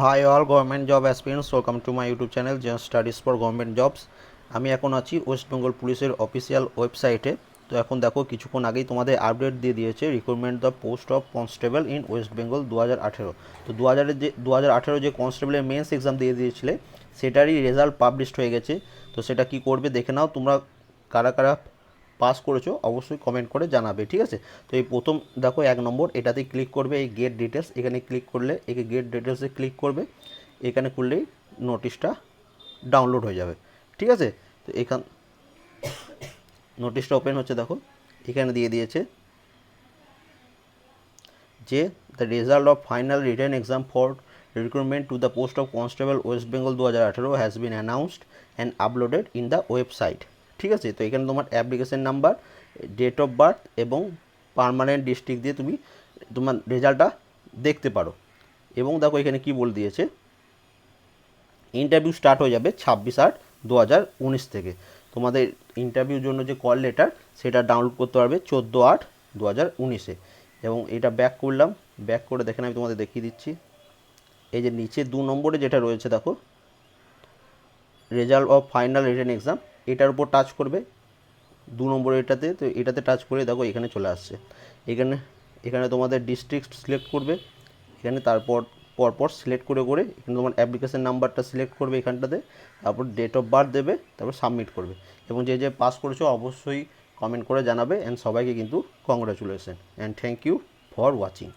Hi all government job aspirants welcome to my YouTube channel যে studies for government jobs আমি এখন আছি West Bengal পুলিশের অফিসিয়াল ওয়েবসাইটে তো এখন দেখো, কিছুক্ষণ আগেই তোমাদের আপডেট দিয়ে দিয়েছে recruitment the post of constable in West Bengal দু হাজার আঠেরো। তো দু হাজারের যে দু হাজার আঠেরো যে কনস্টেবলের মেন্স এক্সাম দিয়ে দিয়েছিলে, সেটারই রেজাল্ট পাবলিশড হয়ে গেছে। তো সেটা কি করবে, দেখে নাও। তোমরা কারা কারা পাস করেছ, অবশ্যই কমেন্ট করে জানাবে, ঠিক আছে? তো এই প্রথম, দেখো, এক নম্বর এটাতে ক্লিক করবে এই গেট ডিটেলস এখানে ক্লিক করলে, একে গেট ডিটেলসে ক্লিক করবে, এখানে করলেই নোটিশটা ডাউনলোড হয়ে যাবে, ঠিক আছে? তো এখান নোটিশটা ওপেন হচ্ছে, দেখো, এখানে দিয়ে দিয়েছে যে the result of final written exam for recruitment to the post of constable West Bengal দু হাজার আঠেরো has been announced and uploaded in the website ঠিক আছে? তো এখানে তোমার application number date of birth এবং পার্মানেন্ট ডিস্ট্রিক্ট দিয়ে তুমি তোমার রেজাল্টটা দেখতে পারো। এবং দেখো এখানে কি বলে দিয়েছে? ইন্টারভিউ স্টার্ট হয়ে যাবে ছাব্বিশ আট দু হাজার উনিশ থেকে। তোমাদের ইন্টারভিউর জন্য যে কল লেটার সেটা ডাউনলোড করতে পারবে চোদ্দ আট দু হাজার উনিশে। এবং এটা ব্যাক করলাম। ব্যাক করে দেখেন আমি তোমাদের দেখিয়ে দিচ্ছি। এই যে নিচে দু নম্বরে যেটা রয়েছে দেখো result of final written exam এটার উপর টাচ করবে, দু নম্বর এটাতে, তো এটাতে টাচ করে দেখো এখানে চলে আসছে। এখানে এখানে তোমাদের ডিস্ট্রিক্ট সিলেক্ট করবে, এখানে তারপর, পরপর সিলেক্ট করে করে, এখানে তোমার অ্যাপ্লিকেশান নাম্বারটা সিলেক্ট করবে এখানটাতে, তারপর ডেট অফ বার্থ দেবে, তারপর সাবমিট করবে। এবং যে যে পাস করেছ অবশ্যই কমেন্ট করে জানাবে অ্যান্ড সবাইকে কিন্তু congratulation and thank you for watching